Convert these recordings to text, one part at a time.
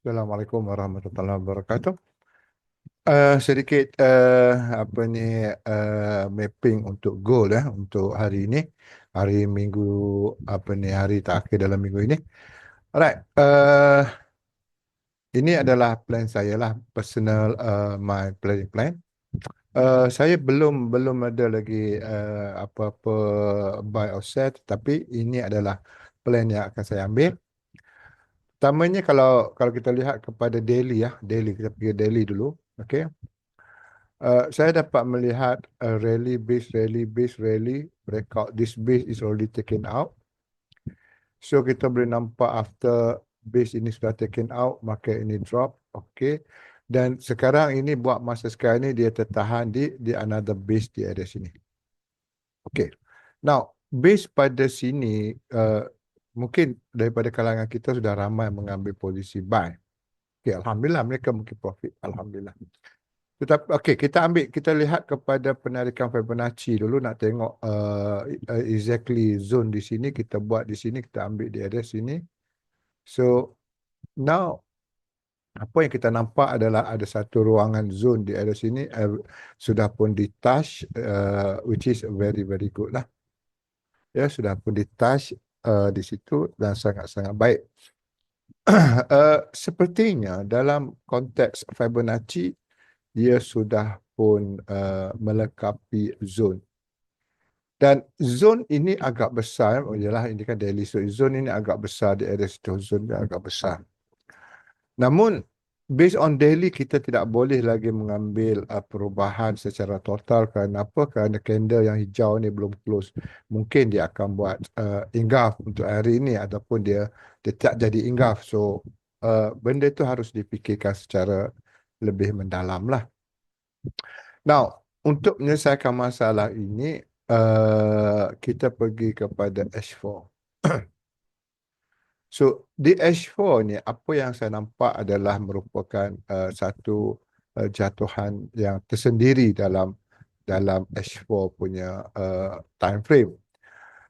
Assalamualaikum warahmatullahi wabarakatuh. Uh, sedikit uh, apa ni uh, mapping untuk goal ya untuk hari ini hari minggu apa ni hari terakhir dalam minggu ini. Alright. Uh, ini adalah plan saya lah personal uh, my planning plan. Uh, saya belum belum ada lagi uh, apa-apa buy or set tapi ini adalah plan yang akan saya ambil. Pertamanya kalau kalau kita lihat kepada daily ya, daily kita pergi daily dulu, okey. Uh, saya dapat melihat a rally base, rally base, rally breakout. This base is already taken out. So kita boleh nampak after base ini sudah taken out, maka ini drop, okey. Dan sekarang ini buat masa sekarang ini dia tertahan di di another base di area sini. Okey. Now base pada sini uh, mungkin daripada kalangan kita sudah ramai mengambil posisi buy. Okay, Alhamdulillah mereka mungkin profit. Alhamdulillah. Tetapi okey kita ambil kita lihat kepada penarikan Fibonacci dulu nak tengok uh, exactly zone di sini kita buat di sini kita ambil di area sini. So now apa yang kita nampak adalah ada satu ruangan zone di area sini uh, sudah pun di touch uh, which is very very good lah. Ya sudah pun di touch uh, di situ dan sangat-sangat baik. uh, sepertinya dalam konteks Fibonacci dia sudah pun uh, melengkapi zone. Dan zone ini agak besar, oh yalah ini kan daily so zone ini agak besar di area situ zone dia agak besar. Namun based on daily kita tidak boleh lagi mengambil uh, perubahan secara total kerana apa? Kerana candle yang hijau ni belum close. Mungkin dia akan buat uh, ingaf untuk hari ini ataupun dia dia tak jadi ingaf. So uh, benda itu harus dipikirkan secara lebih mendalam lah. Now, untuk menyelesaikan masalah ini, uh, kita pergi kepada H4. So di H4 ni apa yang saya nampak adalah merupakan uh, satu uh, jatuhan yang tersendiri dalam dalam H4 punya uh, time frame.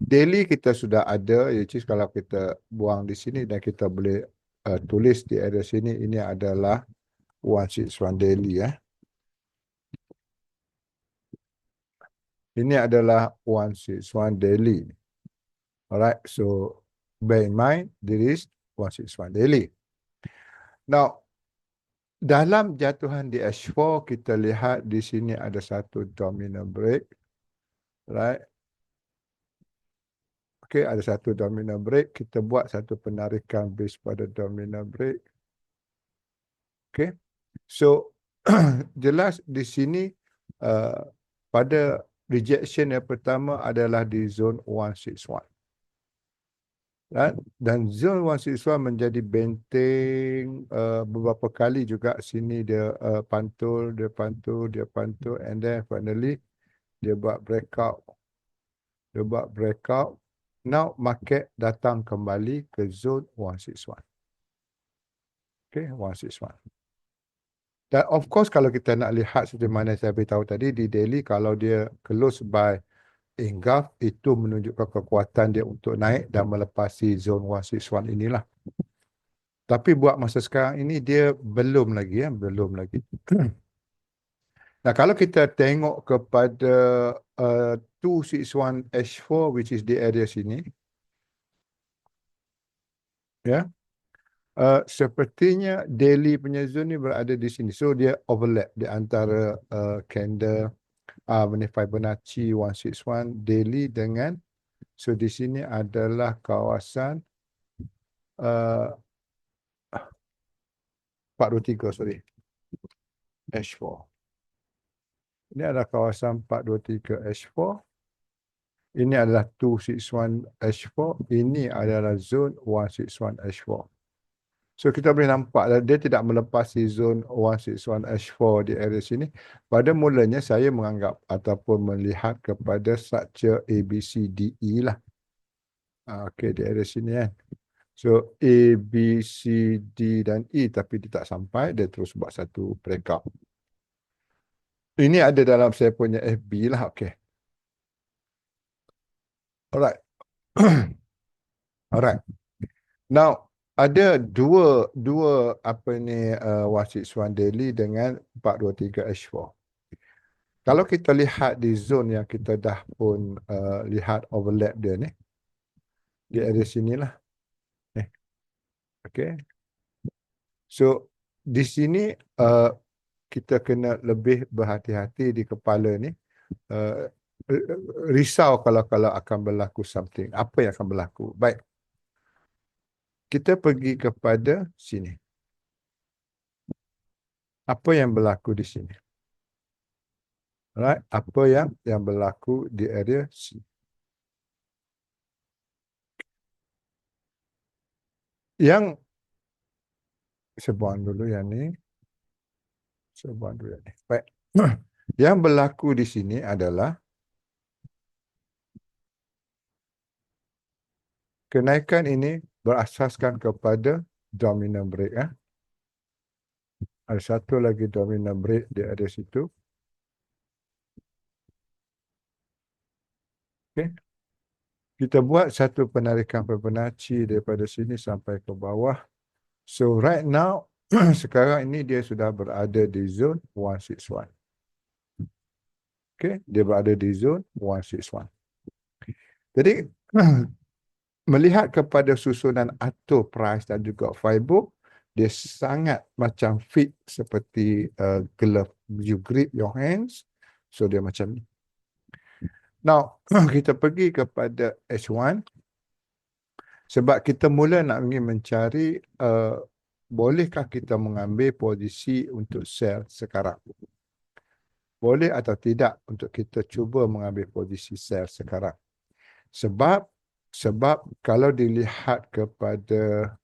Daily kita sudah ada, is kalau kita buang di sini dan kita boleh uh, tulis di area sini, ini adalah 161 daily. Eh. Ini adalah 161 daily. Alright, so bear in mind there is 161 daily. Now, dalam jatuhan di H4 kita lihat di sini ada satu dominant break. Right. Okay, ada satu dominant break. Kita buat satu penarikan base pada dominant break. Okay. So, jelas di sini uh, pada rejection yang pertama adalah di zone 161 dan zone 161 menjadi benteng uh, beberapa kali juga sini dia uh, pantul dia pantul dia pantul. And then finally dia buat breakout. Dia buat breakout. Now market datang kembali ke zone 161 okay 161 dan of course kalau kita nak lihat seperti mana saya beritahu tadi di daily kalau dia close by engulf itu menunjukkan kekuatan dia untuk naik dan melepasi zone 161 inilah. Tapi buat masa sekarang ini dia belum lagi ya, belum lagi. nah, kalau kita tengok kepada uh, 261 H4 which is di area sini. Ya. Uh, sepertinya daily punya zone ni berada di sini. So dia overlap di antara uh, candle uh, Fibonacci 161 daily dengan so di sini adalah kawasan uh, 423 sorry. H4 ini adalah kawasan 423 H4 ini adalah 261 H4 ini adalah zone 161 H4 So kita boleh nampak dia tidak melepasi zone 161 H4 di area sini. Pada mulanya saya menganggap ataupun melihat kepada structure A, B, C, D, E lah. Ah, okey di area sini kan. So A, B, C, D dan E tapi dia tak sampai dia terus buat satu breakout. Ini ada dalam saya punya FB lah. Okey. Alright. Alright. Now ada dua dua apa ni uh, 161 daily dengan 423 H4. Kalau kita lihat di zone yang kita dah pun uh, lihat overlap dia ni di area sinilah. Eh. Okay. So di sini uh, kita kena lebih berhati-hati di kepala ni. Uh, risau kalau kalau akan berlaku something. Apa yang akan berlaku? Baik. Kita pergi kepada sini. Apa yang berlaku di sini? Right? Apa yang yang berlaku di area sini? Yang sebuah dulu yang ni. Sebuah dulu yang ni. Baik. Yang berlaku di sini adalah kenaikan ini berasaskan kepada dominant break. Eh? Ada satu lagi dominant break di ada situ. Okay. Kita buat satu penarikan Fibonacci daripada sini sampai ke bawah. So right now, sekarang ini dia sudah berada di zone 161. Okay, dia berada di zone 161. Jadi, melihat kepada susunan atur price dan juga fiber, dia sangat macam fit seperti uh, glove you grip your hands. So dia macam ni. Now, kita pergi kepada H1. Sebab kita mula nak ingin mencari uh, bolehkah kita mengambil posisi untuk sell sekarang boleh atau tidak untuk kita cuba mengambil posisi sell sekarang. Sebab sebab kalau dilihat kepada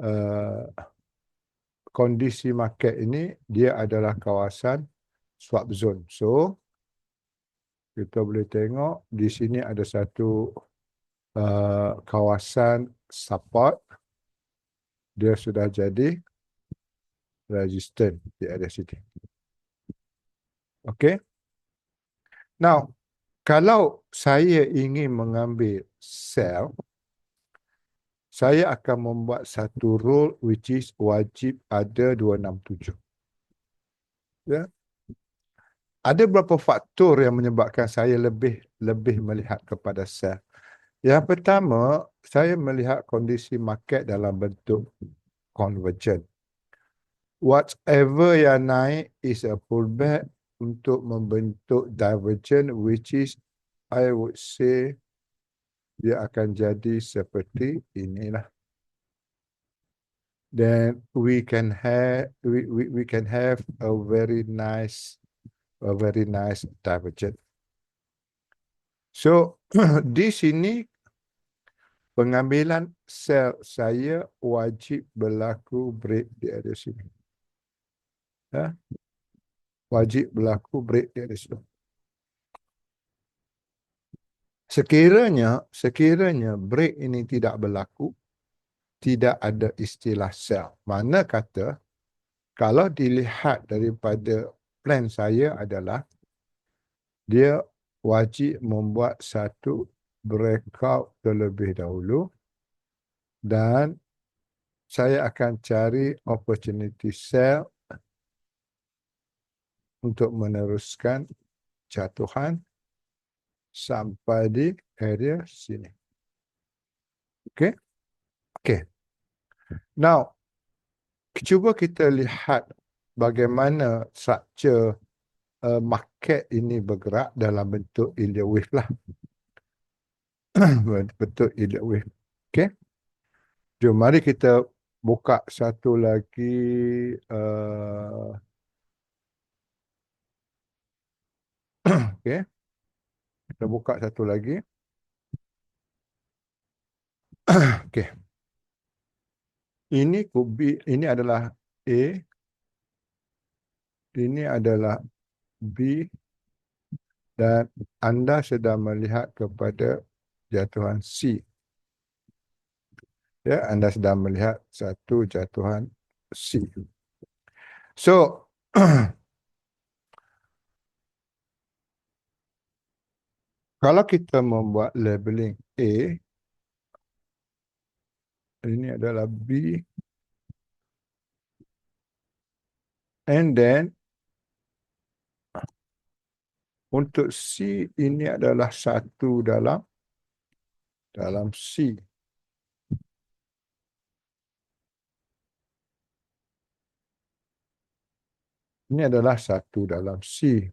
uh, kondisi market ini dia adalah kawasan swap zone. So kita boleh tengok di sini ada satu uh, kawasan support dia sudah jadi resistant di area sini. Okay. Now, kalau saya ingin mengambil sell, saya akan membuat satu rule which is wajib ada 267. Ya. Ada beberapa faktor yang menyebabkan saya lebih lebih melihat kepada sell. Yang pertama, saya melihat kondisi market dalam bentuk convergent. Whatever yang naik is a pullback untuk membentuk divergent which is I would say dia akan jadi seperti inilah. Then we can have we, we, we can have a very nice a very nice divergent. So di sini pengambilan sel saya wajib berlaku break di area sini. Ya wajib berlaku break di situ. Sekiranya, sekiranya break ini tidak berlaku, tidak ada istilah sell. Mana kata, kalau dilihat daripada plan saya adalah, dia wajib membuat satu breakout terlebih dahulu dan saya akan cari opportunity sell untuk meneruskan jatuhan sampai di area sini. Okay? Okay. Now, cuba kita lihat bagaimana structure uh, market ini bergerak dalam bentuk Elliott wave lah. bentuk Elliott wave. Okay? Jom mari kita buka satu lagi uh, Okey. Kita buka satu lagi. Okey. Ini kubi ini adalah A. Ini adalah B dan anda sedang melihat kepada jatuhan C. Ya, anda sedang melihat satu jatuhan C. So, kalau kita membuat labeling A Ini adalah B. And then untuk C ini adalah satu dalam dalam C. Ini adalah satu dalam C.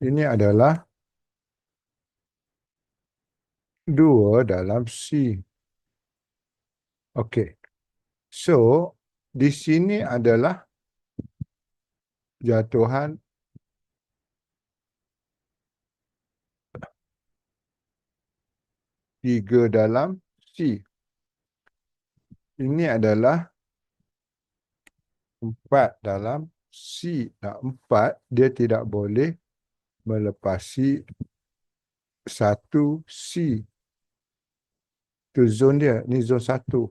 Ini adalah dua dalam C. Okey. So, di sini adalah jatuhan tiga dalam C. Ini adalah empat dalam C. Nah, empat, dia tidak boleh melepasi satu C. Itu zon dia. Ini zon satu.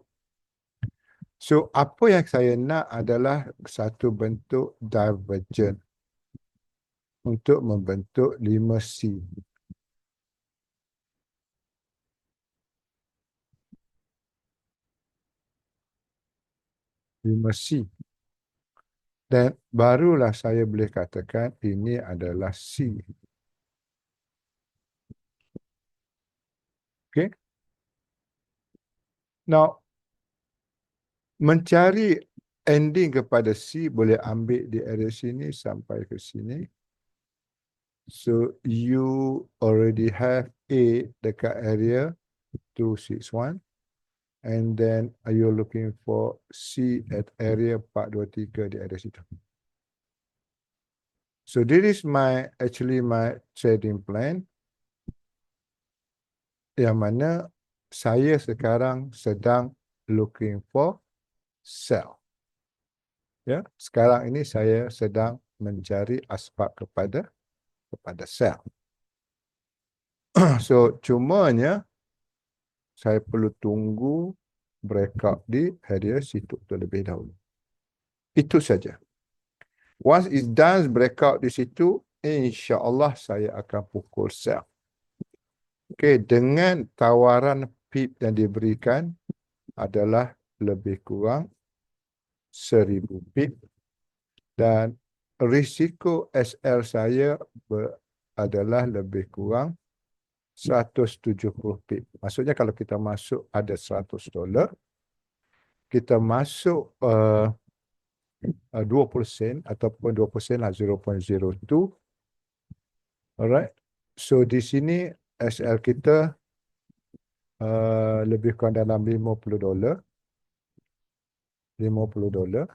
So, apa yang saya nak adalah satu bentuk divergent untuk membentuk 5C. Lima C. Dan barulah saya boleh katakan ini adalah C. Okay. Now, mencari ending kepada C boleh ambil di area sini sampai ke sini. So you already have A dekat area 261 and then are you looking for C at area 423 di area situ. So this is my actually my trading plan yang mana saya sekarang sedang looking for sell. Ya, sekarang ini saya sedang mencari asbab kepada kepada sell. so cumanya saya perlu tunggu breakout di area situ terlebih dahulu. Itu saja. Once it done breakout di situ, insya-Allah saya akan pukul sell. Okay, dengan tawaran PIP yang diberikan adalah lebih kurang seribu pip dan risiko SL saya adalah lebih kurang 170 pip. Maksudnya kalau kita masuk ada 100 dolar, kita masuk uh, uh, 20% ataupun 20% lah 0.02. Alright. So di sini SL kita uh, lebih kurang dalam 50 dolar. 50 dolar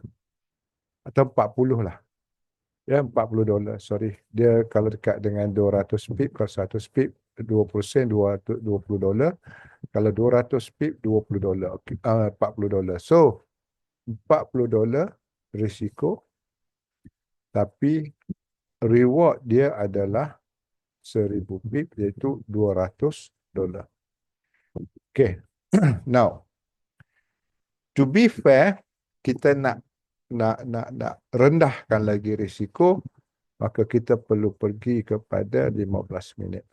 atau 40 lah. Ya, 40 dolar. Sorry. Dia kalau dekat dengan 200 pip, kalau 100 pip, 20 20 dolar. Kalau 200 pip, 20 dolar. Okay. Uh, 40 dolar. So, 40 dolar risiko. Tapi, reward dia adalah 1000 pip, iaitu 200 dolar. Okay. Now, to be fair, kita nak nak nak nak rendahkan lagi risiko maka kita perlu pergi kepada 15 minit.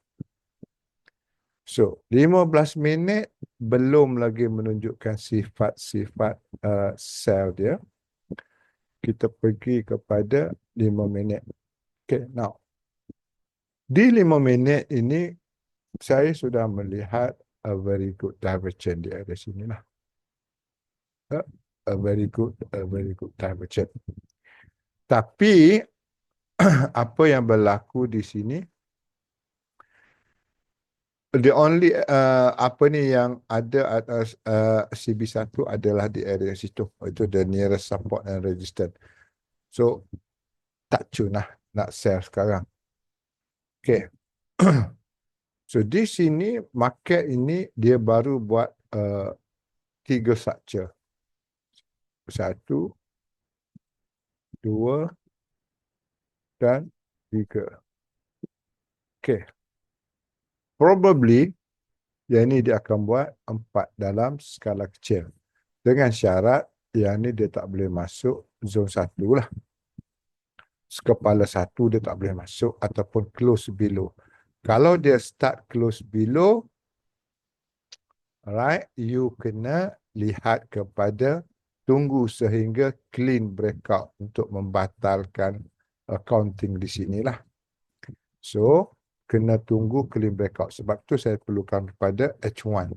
So, 15 minit belum lagi menunjukkan sifat-sifat uh, sel dia. Kita pergi kepada 5 minit. Okay, now. Di 5 minit ini, saya sudah melihat a very good divergence di area sini lah. Uh, a very good a very good chat. Tapi apa yang berlaku di sini the only uh, apa ni yang ada atas uh, CB1 adalah di area situ itu the nearest support and resistance. So tak cun lah nak sell sekarang. Okay. so di sini market ini dia baru buat uh, tiga structure satu, dua, dan tiga. Okay. Probably, yang ini dia akan buat empat dalam skala kecil. Dengan syarat yang ini dia tak boleh masuk zon satu lah. Kepala satu dia tak boleh masuk ataupun close below. Kalau dia start close below, right, you kena lihat kepada tunggu sehingga clean breakout untuk membatalkan accounting di sinilah. So, kena tunggu clean breakout. Sebab tu saya perlukan kepada H1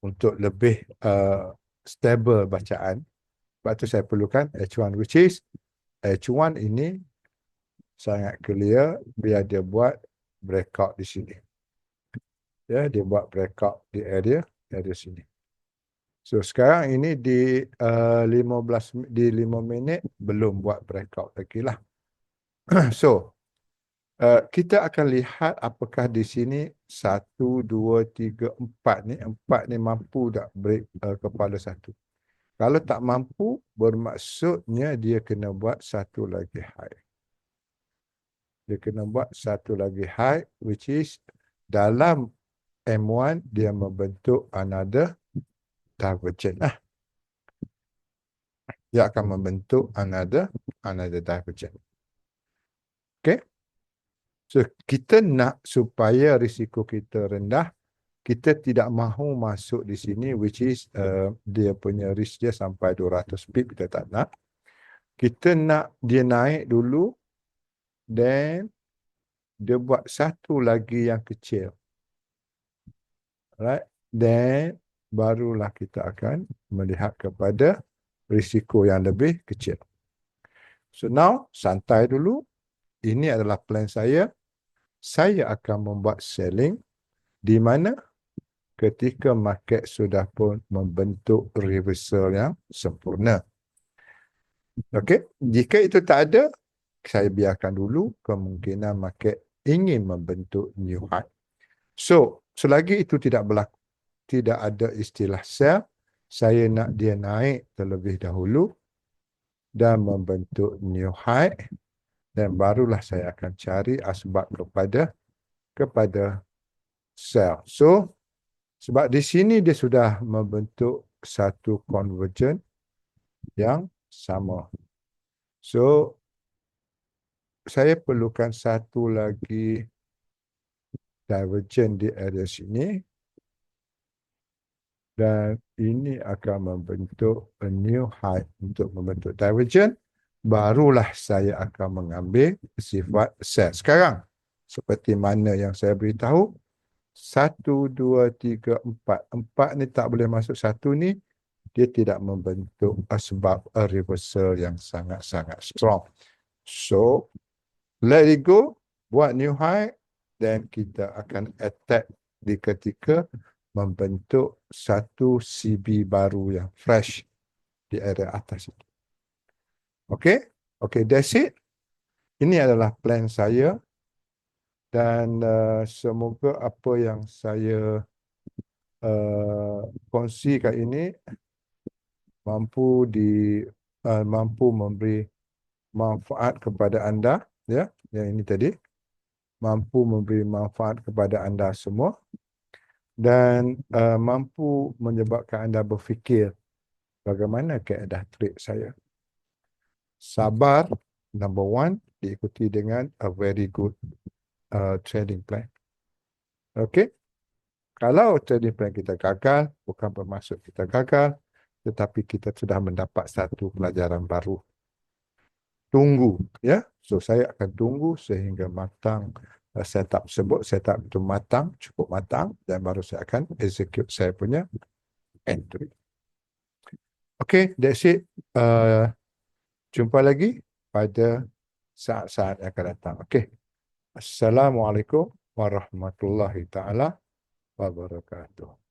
untuk lebih uh, stable bacaan. Sebab tu saya perlukan H1 which is H1 ini sangat clear biar dia buat breakout di sini. Ya, dia buat breakout di area area sini. So sekarang ini di uh, 15 di 5 minit belum buat breakout lagi lah. so uh, kita akan lihat apakah di sini 1 2 3 4 ni 4 ni mampu tak break uh, kepala satu. Kalau tak mampu bermaksudnya dia kena buat satu lagi high dia kena buat satu lagi high which is dalam M1 dia membentuk another divergent lah. Dia akan membentuk another another divergent. Okay. So kita nak supaya risiko kita rendah, kita tidak mahu masuk di sini which is uh, dia punya risk dia sampai 200 pip kita tak nak. Kita nak dia naik dulu then dia buat satu lagi yang kecil. Right then barulah kita akan melihat kepada risiko yang lebih kecil. So now santai dulu. Ini adalah plan saya. Saya akan membuat selling di mana ketika market sudah pun membentuk reversal yang sempurna. Okey, jika itu tak ada, saya biarkan dulu kemungkinan market ingin membentuk new high. So, selagi itu tidak berlaku, tidak ada istilah sell, saya nak dia naik terlebih dahulu dan membentuk new high dan barulah saya akan cari asbab kepada kepada sell. So, sebab di sini dia sudah membentuk satu convergent yang sama. So, saya perlukan satu lagi divergent di area sini dan ini akan membentuk a new height untuk membentuk divergent. Barulah saya akan mengambil sifat sell sekarang seperti mana yang saya beritahu satu, dua, tiga, empat. Empat ni tak boleh masuk satu ni dia tidak membentuk sebab a reversal yang sangat-sangat strong. So let it go, buat new high, dan kita akan attack di ketika membentuk satu CB baru yang fresh di area atas itu. Okay, okay, that's it. Ini adalah plan saya dan uh, semoga apa yang saya uh, kongsikan ini mampu di uh, mampu memberi manfaat kepada anda ya yang ini tadi. Mampu memberi manfaat kepada anda semua dan uh, mampu menyebabkan anda berfikir bagaimana keadaan trade saya. Sabar number one diikuti dengan a very good uh, trading plan. Okay? Kalau trading plan kita gagal bukan bermaksud kita gagal tetapi kita sudah mendapat satu pelajaran baru tunggu ya. So saya akan tunggu sehingga matang uh, setup tersebut setup itu matang cukup matang dan baru saya akan execute saya punya entry. Okay that's it. Uh, jumpa lagi pada saat-saat yang akan datang. Okay. Assalamualaikum warahmatullahi taala wabarakatuh